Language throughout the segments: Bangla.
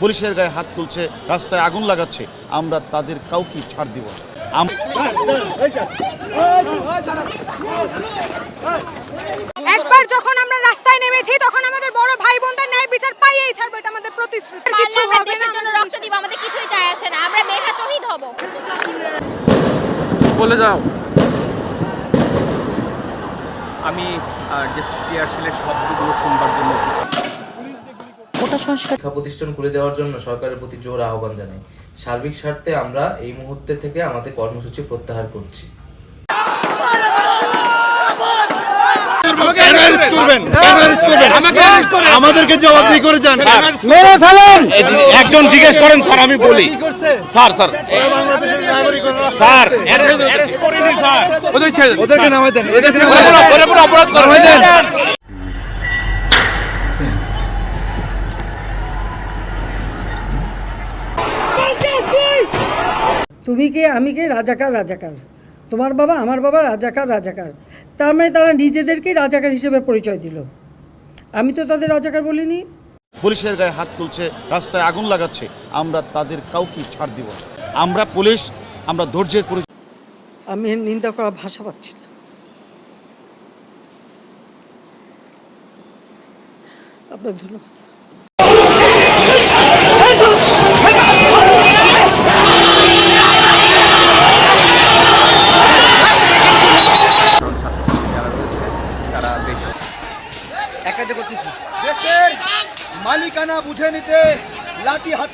পুলিশের গায়ে হাত তুলছে রাস্তায় আগুন লাগাচ্ছে আমরা তাদের কাউকে ছাড় দিব একবার যখন আমরা রাস্তায় নেমেছি তখন আমাদের বড় ভাই বোনদের ন্যায় বিচার পাইয়েই ছাড়বো এটা আমাদের প্রতিশ্রুতি। কিছু আমরা হবে দেশের না। জন্য রক্ত দিব আমাদের কিছুই যায় আসে না আমরা মেধা শহীদ হব। বলে যাও। আমি জাস্ট টিয়ারশেলের শব্দগুলো শুনবার জন্য। শিক্ষা প্রতিষ্ঠান খুলে দেওয়ার জন্য সরকারের প্রতি জোর আহ্বান জানাই। সার্বিক স্বার্থে আমরা এই মুহূর্তে থেকে আমাদের কর্মসূচি প্রত্যাহার করছি? আমাদেরকে জবাবদিহি করে যান। একজন জিজ্ঞেস করেন স্যার আমি বলি। Sir sir. স্যার ওদেরকে নামাই দেন অপরাধ তুমি কে? আমি কে? রাজাকার রাজাকার। তোমার বাবা আমার বাবা রাজাকার রাজাকার। তার মানে তারা নিজেদেরকেই রাজাকার হিসেবে পরিচয় দিল। আমি তো তাদের রাজাকার বলিনি। পুলিশের গায়ে হাত তুলছে রাস্তায় আগুন লাগাচ্ছে। আমরা তাদের কাউকে ছাড় দিব আমরা পুলিশ আমরা ধৈর্যের পরি- আমি নিন্দা করার ভাষা পাচ্ছি না। আপনার ধন্যবাদ।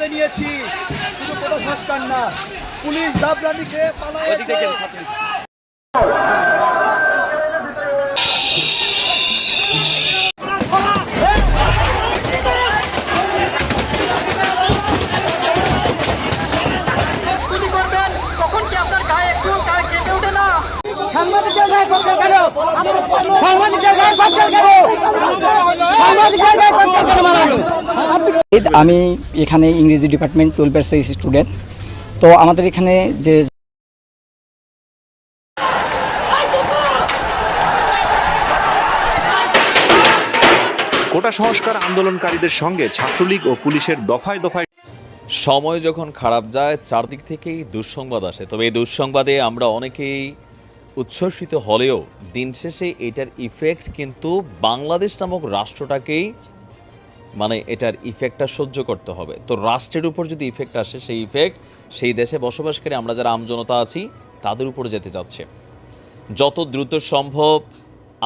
হাতে নিয়েছি। শুধু কোনো সংস্কার না পুলিশ দাবরানিকে পালাইয়েছে। আমি এখানে ইংরেজি ডিপার্টমেন্ট টুয়েলভের সেই স্টুডেন্ট। তো আমাদের এখানে যে কোটা সংস্কার আন্দোলনকারীদের সঙ্গে ছাত্রলীগ ও পুলিশের দফায় দফায় সময় যখন খারাপ যায় চারদিক থেকেই দুঃসংবাদ আসে। তবে এই দুঃসংবাদে আমরা অনেকেই উচ্ছ্বসিত হলেও দিন শেষে এটার ইফেক্ট কিন্তু বাংলাদেশ নামক রাষ্ট্রটাকেই মানে এটার ইফেক্টটা সহ্য করতে হবে। তো রাষ্ট্রের উপর যদি ইফেক্ট আসে সেই ইফেক্ট সেই দেশে বসবাসকারী আমরা যারা আমজনতা আছি, তাদের উপরে যেতে যাচ্ছে। যত দ্রুত সম্ভব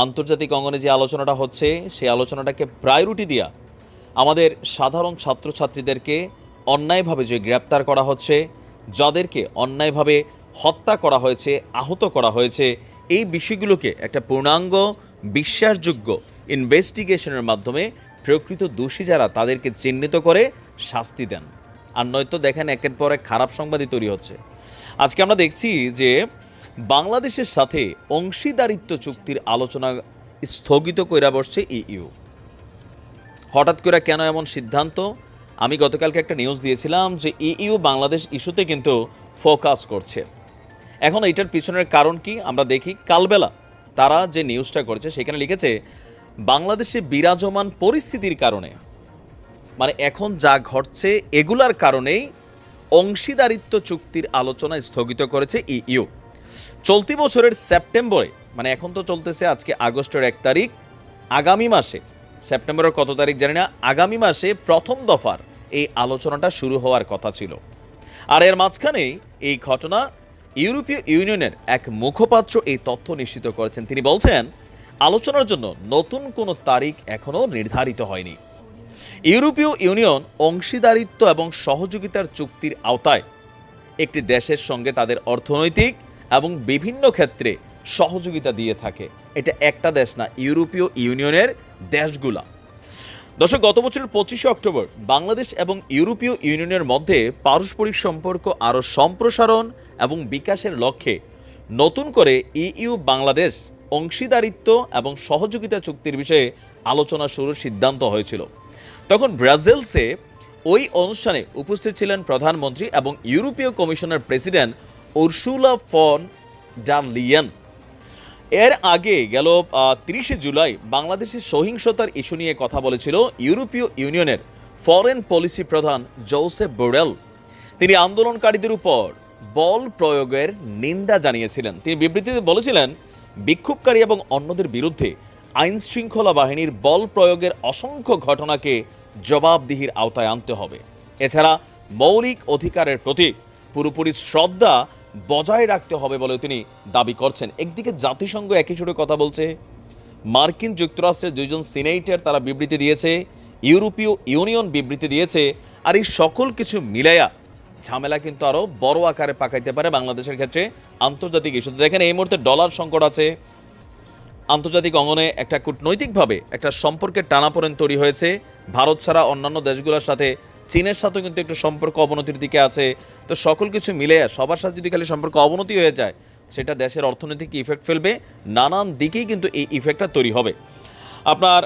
আন্তর্জাতিক অঙ্গনে যে আলোচনাটা হচ্ছে, সেই আলোচনাটাকে প্রায়োরিটি দেওয়া আমাদের সাধারণ ছাত্রছাত্রীদেরকে অন্যায়ভাবে যে গ্রেপ্তার করা হচ্ছে, যাদেরকে অন্যায়ভাবে হত্যা করা হয়েছে, আহত করা হয়েছে। এই বিষয়গুলোকে একটা পূর্ণাঙ্গ, বিশ্বাসযোগ্য ইনভেস্টিগেশনের মাধ্যমে প্রকৃত দোষী যারা, তাদেরকে চিহ্নিত করে শাস্তি দেন। আর নয়তো দেখেন, একের পর এক খারাপ সংবাদই তৈরি হচ্ছে। আজকে আমরা দেখছি যে বাংলাদেশের সাথে অংশীদারিত্ব চুক্তির আলোচনা স্থগিত কইরা বসছে ইইউ। হঠাৎ করে কেন এমন সিদ্ধান্ত? আমি গতকালকে একটা নিউজ দিয়েছিলাম যে ইইউ বাংলাদেশ ইস্যুতে কিন্তু ফোকাস করছে। এখন এটার পিছনের কারণ কি? আমরা দেখি কালবেলা, তারা যে নিউজটা করেছে, সেখানে লিখেছে, বাংলাদেশে বিরাজমান পরিস্থিতির কারণে মানে এখন যা ঘটছে এগুলার কারণেই অংশীদারিত্ব চুক্তির আলোচনা স্থগিত করেছে ইইউ। চলতি বছরের সেপ্টেম্বরে মানে এখন তো চলতেছে আজকে আগস্টের এক তারিখ, আগামী মাসে, সেপ্টেম্বরের কত তারিখ জানি না, আগামী মাসে প্রথম দফার এই আলোচনাটা শুরু হওয়ার কথা ছিল। আর এর মাঝখানেই এই ঘটনা ইউরোপীয় ইউনিয়নের এক মুখপাত্র এই তথ্য নিশ্চিত করেছেন। তিনি বলছেন, আলোচনার জন্য নতুন কোনো তারিখ এখনও নির্ধারিত হয়নি। ইউরোপীয় ইউনিয়ন অংশীদারিত্ব এবং সহযোগিতার চুক্তির আওতায় একটি দেশের সঙ্গে তাদের অর্থনৈতিক এবং বিভিন্ন ক্ষেত্রে সহযোগিতা দিয়ে থাকে। এটা একটা দেশ না, ইউরোপীয় ইউনিয়নের দেশগুলা। দর্শক, গত বছরের পঁচিশে অক্টোবর বাংলাদেশ এবং ইউরোপীয় ইউনিয়নের মধ্যে পারস্পরিক সম্পর্ক আরও সম্প্রসারণ এবং বিকাশের লক্ষ্যে নতুন করে ইইউ বাংলাদেশ অংশীদারিত্ব এবং সহযোগিতা চুক্তির বিষয়ে আলোচনা শুরুর সিদ্ধান্ত হয়েছিল। তখন ব্রাজিলসে ওই অনুষ্ঠানে উপস্থিত ছিলেন প্রধানমন্ত্রী এবং ইউরোপীয় কমিশনের president Ursula von der Leyen. এর আগে গেল তিরিশে জুলাই বাংলাদেশের সহিংসতার ইস্যু নিয়ে কথা বলেছিল ইউরোপীয় ইউনিয়নের ফরেন পলিসি প্রধান জোসেফ বোরেল। তিনি আন্দোলনকারীদের উপর বল প্রয়োগের নিন্দা জানিয়েছিলেন। তিনি বিবৃতিতে বলেছিলেন, বিক্ষোভকারী এবং অন্যদের বিরুদ্ধে আইন শৃঙ্খলা বাহিনীর বল প্রয়োগের অসংখ্য ঘটনাকে জবাবদিহির আওতায় আনতে হবে। এছাড়া মৌলিক অধিকারের প্রতি পুরোপুরি শ্রদ্ধা বজায় রাখতে হবে বলে তিনি দাবি করছেন। একদিকে জাতিসংঘ একই সুরে কথা বলছে, মার্কিন যুক্তরাষ্ট্রের দুইজন সিনেটর তারা বিবৃতি দিয়েছে, ইউরোপীয় ইউনিয়ন বিবৃতি দিয়েছে, আর এই সকল কিছু মিলাইয়া ঝামেলা কিন্তু আরও বড় আকারে পাকাইতে পারে বাংলাদেশের ক্ষেত্রে আন্তর্জাতিক ইস্যুতে। দেখেন এই মুহূর্তে ডলার সংকট আছে। আন্তর্জাতিক অঙ্গনে একটা কূটনৈতিকভাবে একটা সম্পর্কের টানাপোড়েন তৈরি হয়েছে। ভারত ছাড়া অন্যান্য দেশগুলোর সাথে চীনের সাথেও কিন্তু একটু সম্পর্ক অবনতির দিকে আছে। তো সকল কিছু মিলে সবার সাথে যদি খালি সম্পর্ক অবনতি হয়ে যায়, সেটা দেশের অর্থনৈতিক ইফেক্ট ফেলবে। নানান দিকেই কিন্তু এই ইফেক্টটা তৈরি হবে। আপনার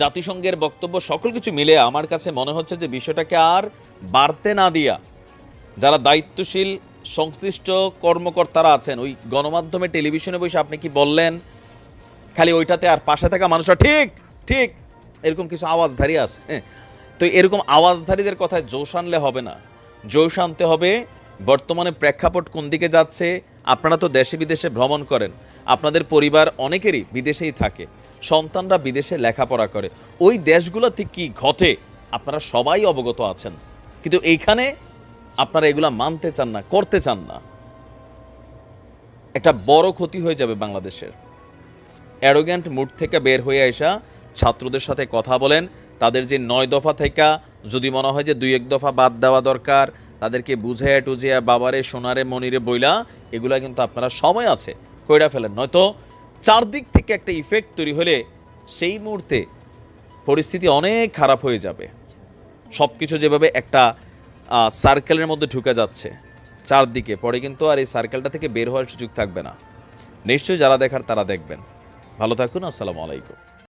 জাতিসংঘের বক্তব্য সকল কিছু মিলে আমার কাছে মনে হচ্ছে যে বিষয়টাকে আর বাড়তে না দিয়া যারা দায়িত্বশীল, সংশ্লিষ্ট কর্মকর্তারা আছেন, ওই গণমাধ্যমে, টেলিভিশনে বসে আপনি কি বললেন? খালি ওইটাতে আর পাশে থাকা মানুষরা ঠিক ঠিক, এরকম কিছু আওয়াজধারী আছে হ্যাঁ। তো এরকম আওয়াজধারীদের কথায় জোশ আনলে হবে না। জোশ আনতে হবে, বর্তমানে প্রেক্ষাপট কোন দিকে যাচ্ছে, আপনারা তো দেশে বিদেশে ভ্রমণ করেন, আপনাদের পরিবার অনেকেরই বিদেশেই থাকে, সন্তানরা বিদেশে লেখাপড়া করে, ওই দেশগুলোতে কি ঘটে? আপনারা সবাই অবগত আছেন। কিন্তু এইখানে আপনারা এগুলা মানতে চান না, করতে চান না। একটা বড় ক্ষতি হয়ে যাবে বাংলাদেশের। অ্যারোগ্যান্ট মুড থেকে বের হয়ে আসা ছাত্রদের সাথে কথা বলেন, তাদের যে নয় দফা থেকে যদি মনে হয় যে দুই এক দফা বাদ দেওয়া দরকার, তাদেরকে বুঝাইয়া টুজিয়া বাবারে, সোনারে, মনিরে বইলা এগুলা কিন্তু আপনারা সময় আছে, কইরা ফেলেন। নয়তো চারদিক থেকে একটা ইফেক্ট তৈরি হলে সেই মুহূর্তে পরিস্থিতি অনেক খারাপ হয়ে যাবে। সব কিছু যেভাবে একটা সার্কেলের মধ্যে ঢুকে যাচ্ছে চারদিকে, পরে কিন্তু আর এই সার্কেলটা থেকে বের হওয়ার সুযোগ থাকবে না। নিশ্চয়ই যারা দেখার তারা দেখবেন। ভালো থাকুন, আসসালামু আলাইকুম।